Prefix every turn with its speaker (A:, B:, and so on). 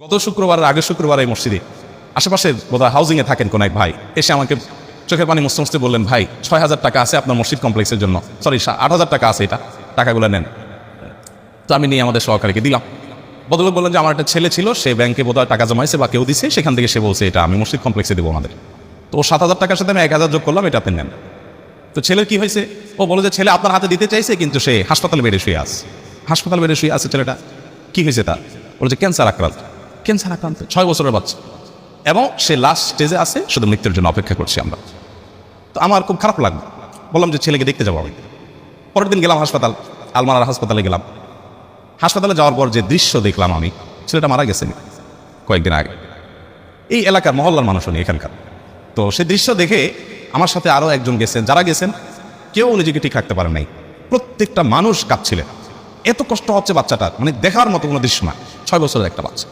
A: গত শুক্রবার আগের শুক্রবার এই মসজিদে আশেপাশে বোধহয় হাউজিংয়ে থাকেন কোন এক ভাই। এসে আমাকে চোখের পানি মুছতে মুছতে বললেন, ভাই, ছয় হাজার টাকা আছে আপনার মসজিদ কমপ্লেক্সের জন্য। সরি আট হাজার টাকা আছে এটা। টাকাগুলো নেন। তো আমি নিয়ে আমাদের সহকারীকে দিলাম। বদলোক বললেন যে, আমার একটা ছেলে ছিল, সে ব্যাংকে বোধহয় টাকা জমাইছে বা কেউ দিছে, সেখান থেকে সে বলছে এটা, আমি মসজিদ কমপ্লেক্সে দেবো আমাদের। তো ও সাত হাজার টাকার সাথে আমি এক হাজার যোগ করলাম, এটা আপনি নেন। তো ছেলের কি হয়েছে? ও বলে যে, ছেলে আপনার হাতে দিতে চাইছে, কিন্তু সে হাসপাতালে বেড়ে শুয়ে আছে। হাসপাতাল বেড়ে শুয়ে আছে ছেলেটা। কি হয়েছে তার? বলে যে, ক্যান্সার আক্রান্ত। ক্যান্সার আক্রান্ত। ছয় বছরের বাচ্চা। এবং সে লাস্ট স্টেজে আছে, শুধু মৃত্যুর জন্য অপেক্ষা করছি আমরা। তো আমার খুব খারাপ লাগল। বললাম যে, ছেলেকে দেখতে যাব আমি। পরের দিন গেলাম হাসপাতাল, আলমারার হাসপাতালে গেলাম। হাসপাতালে যাওয়ার পর যে দৃশ্য দেখলাম আমি, ছেলেটা মারা গেছেন কয়েকদিন আগে। এই এলাকার মহল্লার মানুষ উনি এখানকার। তো সে দৃশ্য দেখে আমার সাথে আরও একজন গেছেন। যারা গেছেন, কেউ নিজেকে ঠিক রাখতে পারেন নাই। প্রত্যেকটা মানুষ কাঁদছিলেন এত কষ্ট হচ্ছে বাচ্চাটার। মানে দেখার মতো কোনো দৃশ্য না। ছয় বছরের একটা বাচ্চা।